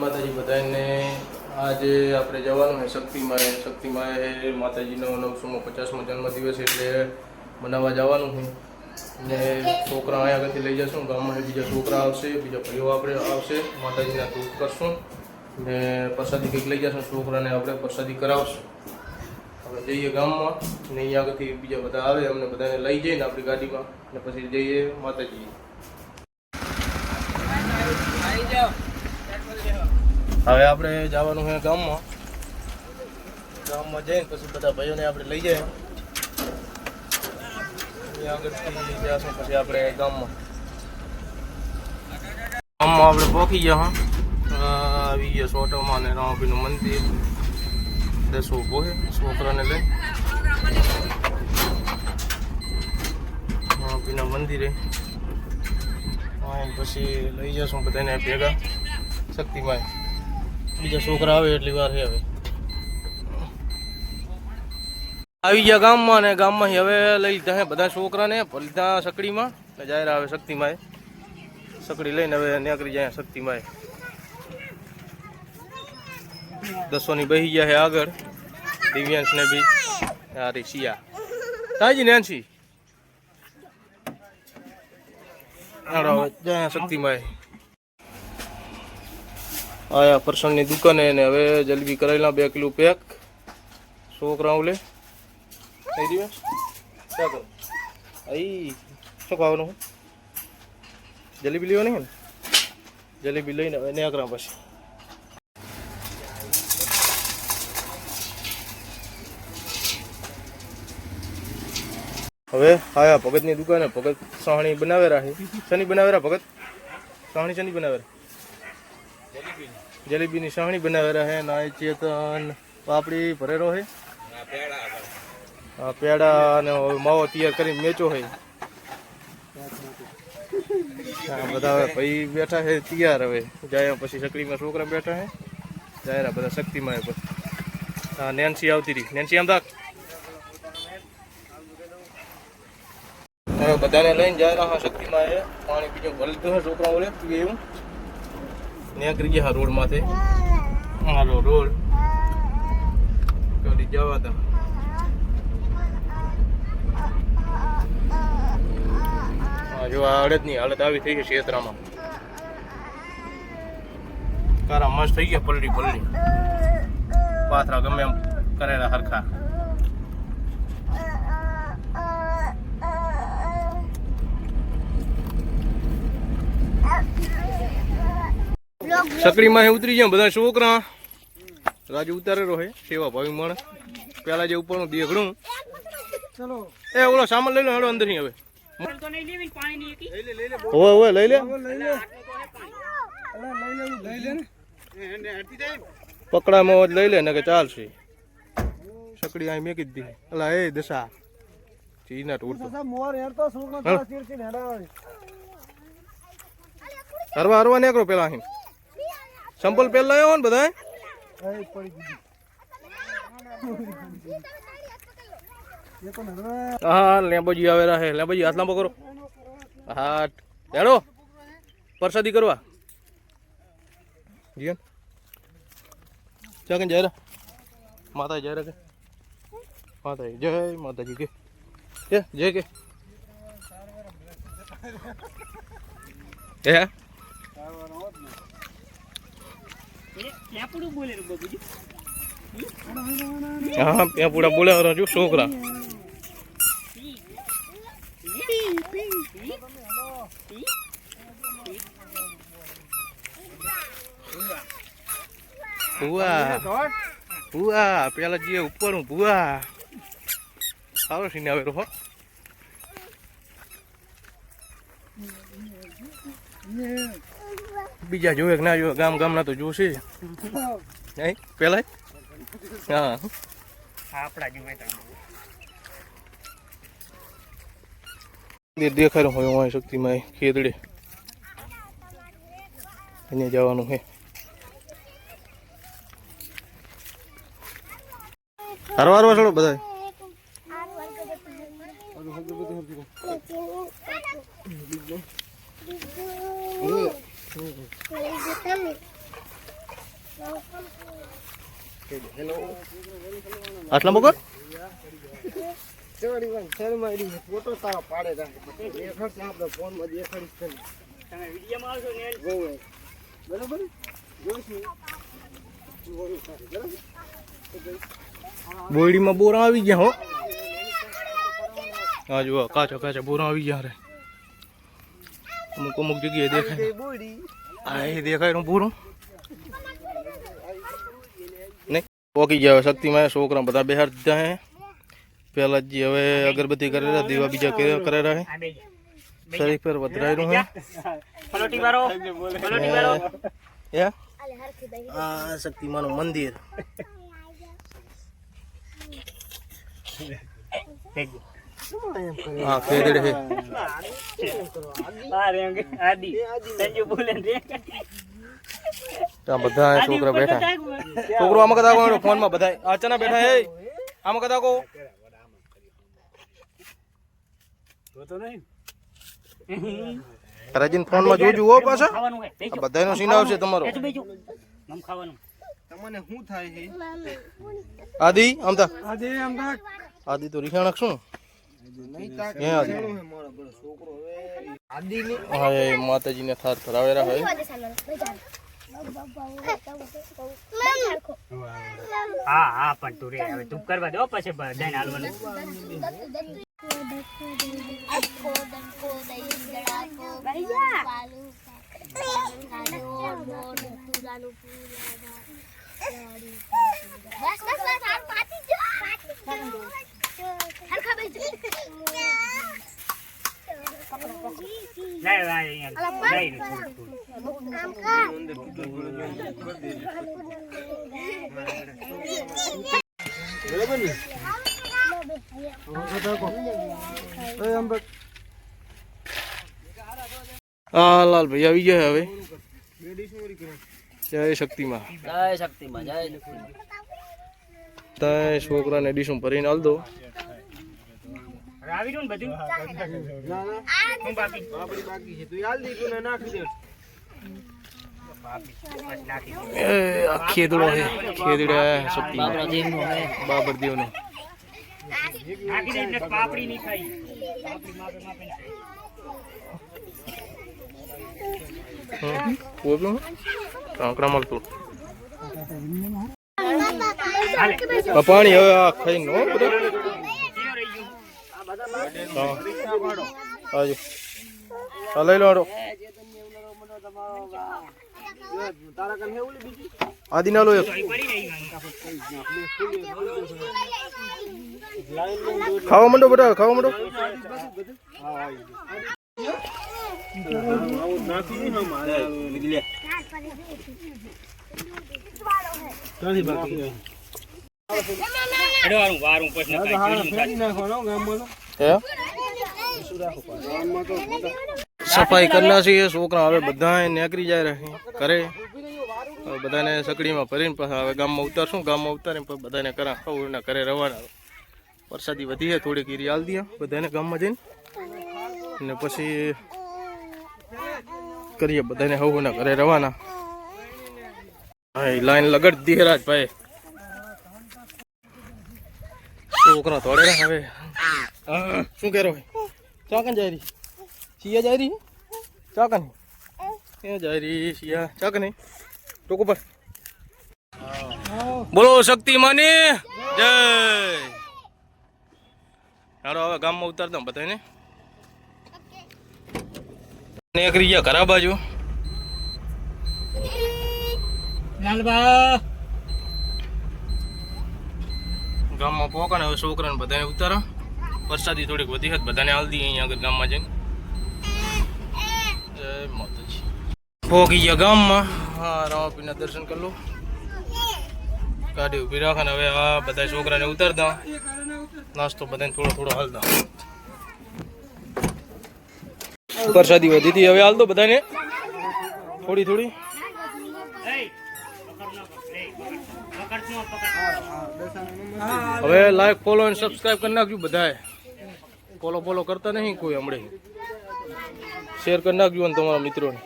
માતાજી બધાને આજે આપણે જવાનું છે શક્તિમાં શક્તિમાં એ માતાજીનો નવસોમો, પચાસમો જન્મદિવસ એટલે મનાવવા જવાનું છે. ને છોકરા અહીંયા આગળથી લઈ જશું, ગામમાં બીજા છોકરા આવશે, બીજા ભાઈઓ આપણે આવશે, માતાજીના ધૂપ કરશું. ને પ્રસાદી કંઈક લઈ જશું, છોકરાને આપણે પ્રસાદી કરાવશું. આપણે જઈએ ગામમાં, ને અહીંયા આગળથી બીજા બધા આવે, અમને બધાને લઈ જઈને આપણી ગાડીમાં, ને પછી જઈએ માતાજી હવે આપણે જવાનું છે ગામમાં. ગામમાં જઈને પછી બધા ભાઈઓને આપણે લઈ જાય. આગળથી જઈશું પછી આપણે ગામમાં. ગામમાં આપણે પહોંચી ગયા, હા. આવી ગયા સોટોમાં અને રામાપીનું મંદિર. દસ ઊભો છોકરાને લઈ. રામાપીના મંદિરે. પછી લઈ જશું બધાને ભેગા. શક્તિમાં બીજા છોકરા આવે એટલી વાર છે હવે. આવી ગયા ગામમાં ને ગામમાં હવે લઈ લીધા છે બધા છોકરાને લીધા સકડીમાં. ને જાહેર આવે શક્તિમાં સકડી લઈને હવે નીકળી જાય શક્તિમાં દસોની બહી ગયા છે આગળ. દિવ્યાંશ ને બી. હારી શિયા. તાજી નેન્સી શક્તિમાં આયા પરસણની દુકાને ને હવે જલેબી કરેલા બે કિલો પેક છોકરાઓ લે. થઈ દિવસ ચાલો અહીં શું ખાવાનું જલેબી લેવાની ને? જલેબી લઈને હવે નીકળ્યા પછી. હવે આયા ભગતની દુકાને ભગત સાહણી બનાવેરા છે. શની બનાવેરા ભગત? સાહણી શની બનાવેરા જલેબીની સાહણી બનાવેલા છે નાય ચેતન. પાપડી ભરેલો છે પેડા અને માવો તૈયાર કરી મેચો છે બધા ભાઈ બેઠા છે તૈયાર હવે. જાય પછી સકડીમાં છોકરા બેઠા છે જાય બધા શક્તિમાં હે હા, નેન્સી આવતી રહી. નેન્સી તાક બધાને લઈને જાય રહ્યા શક્તિમાં પાણી બીજું ભરી લીધું છે છોકરાઓ લે પીવે એવું. નીકળી ગયા રોડ માથે રોડ. કરી જવા તા હા જો આ હાલત આવી થઈ ગઈ ક્ષેત્રમાં. તારા મસ્ત થઈ ગયા પલડી પલડી. પાથરા ગમે એમ કરેલા હરખા. સકડીમાં હે ઉતરી જાય બધા છોકરા. રાજુ ઉતારે રહે સેવા ભાવી મણ પેલા જે ઉપરનું દેખડું ચલો. એ ઓલો સામાન લઈ લો હેડો અંદર હવે. નહીં લેવી પાણી ની હતી ઓવે ઓવે લઈ લે લઈ લે લઈ લે. ને. પકડામાં લઈ લે ને કે ચાલશે. સકડી અહીં મેકી કીધી અલા એ દશા. ચીના હેડા હરવા હરવા નીકળો પેલા અહીં. સંપલ પેલા આવ્યો ને બધા હા લેમ્બોજી આવેલા હે. લેમ્બોજી હાથ લાંબો કરો. હા, હેડો. પ્રસાદી કરવા. જીવન ચાકન જય રા માતા જય રા કે? માતા જય માતાજી કે, જય કે? હે લેપડું બોલે રે બાબુજી હા પૂરા બોલાવરા જો છોકરા. ભુવા ભુવા, પેલા જે ઉપર હું ભુવા. સારો સીને આવેલો, હો. બીજા જોવે કે ના જોવે ગામ ગામના તો જોશે નહીં? પેલા હા. આપણા જોવે મંદિર દેખાય હોય હોય શક્તિમાં ખેતડે. અહીંયા જવાનું છે. હરવા હરવા ચડો બધા આટલા મગર? ફોટો તારા પાડે દેખાડશે આપણે ફોનમાં દેખાડીશ તને તમે વિડીયોમાં આવશો ને સારું બરાબર? બોયડીમાં બોરા આવી ગયા હો. હા જુઓ કાચો કાચા બોરા આવી ગયા રે અમુક અમુક જગ્યાએ દેખાય. આ એ દેખાયનું પૂરું. નહીં પોકી ગયા હવે શક્તિમાં છોકરા બધા બહાર દીધા હે. પેલા જે હવે અગરબત્તી કરેલા દીવા બીજા કરે- હે. જા. શરીર પર હે. પલોટી વાળો એ આ શક્તિમાનું મંદિર. હા ખેદડ હે. આ રે અંગે આદી. સંજુ બોલે રે ત્યાં બધા છોકરા બેઠા. છોકરો આમાં કદાકો ફોનમાં બધા. અચાનક બેઠા હે. આમાં કદાકો રાજીન ફોનમાં જોજો હો પાછા. આ બધાનો સીન આવશે તમારો. તમને શું થાય છે? આદિ આમતા આદિ આમ આદિ તો રિહાણક શું? હવે આદિ ની હા એ માતાજીને થાર ધરાવેલા હોય. હા હા પણ તું રે હવે તું કરવા દો પછી હાલવાનું. બસ બસ બસ આ પાટી જો હરખા બેસજો લાય લાય અહીંયા લાય રે થોડું, થોડું. આમ કર બરાબર ને એ આમ બસ હા લાલ ભાઈ આવી ગયા હવે. જય શક્તિમાં. જય શક્તિમાં જય શક્તિમાં. ત્યાં છોકરાને ડીશું ભરીને હાલ દો. આવી રહ્યું ને બધું? ના ના. હું બાકી આપણી બાકી છે. તું હાલ દીધું ને નાખી દે. બસ નાખી દો. એ આ ખેદડો છે ખેદડા શક્તિમાં બાબર નાખી દે એટલે પાપડી નહીં ખાઈ પાપડી માપે માપે નહીં ખાઈ. કાંકરા મળતું. પાણી હવે આ ખાઈ નો બધા? ગયું હા લઈ લો હારો. તારા કને હે ઓલી બીજી આદિ ના લો એક. ખાવા માંડો બેટા ખાવા માંડો હેડો વારું પછી. નાખવાનો ગામમાં તો હે ગામમાં તો સફાઈ કરના છીએ છોકરા હવે બધા નીકળી જાય રહે, કરે. બધાને સકડીમાં ભરીને પાછા હવે ગામમાં ઉતારશું, ગામમાં ઉતારીને પછી બધાને કરા ખાવું એના ઘરે રવાના. વરસાદી વધી છે, થોડીક ઈરી હાલ દઈએ, બધાને ગામમાં જઈને. ને પછી કરીએ બધાને હવના ઘરે રવાના. હા લાઈન લગડ દીહરાજ રાજભાઈ. છોકરા થોડે હવે. હા, શું કરો ચાકન જાય રહી. શિયા જાય રહી ચાકન? એ જાય રહી સિયા ચાકન ટોકો પર બોલો શક્તિ માની. જય. હારો હવે ગામમાં ઉતાર દઉં બધાને નીકળી ગયા ઘરા બાજુ. લાલબા. ગામમાં પોકા ને હવે છોકરાને બધાને ઉતારા. વરસાદી થોડીક વધી હતી, બધાને હાલ અહીંયા આગળ ગામમાં જઈને. જય પોકી ગયા ગામમાં. હા રામાપીરના દર્શન કરી લો. ગાડી ઊભી રાખે ને હવે આ બધા છોકરાને ઉતારતા નાસ્તો બધાને થોડો થોડો હાલતા વરસાદી વધી હતી, હવે હાલ દો બધાને. થોડી થોડી. હવે લાઈક ફોલો અને સબસ્ક્રાઈબ કરી નાખજો બધાએ. ફોલો ફોલો કરતા નહીં કોઈ હમણાં. શેર કરી નાખજો ને તમારા મિત્રોને.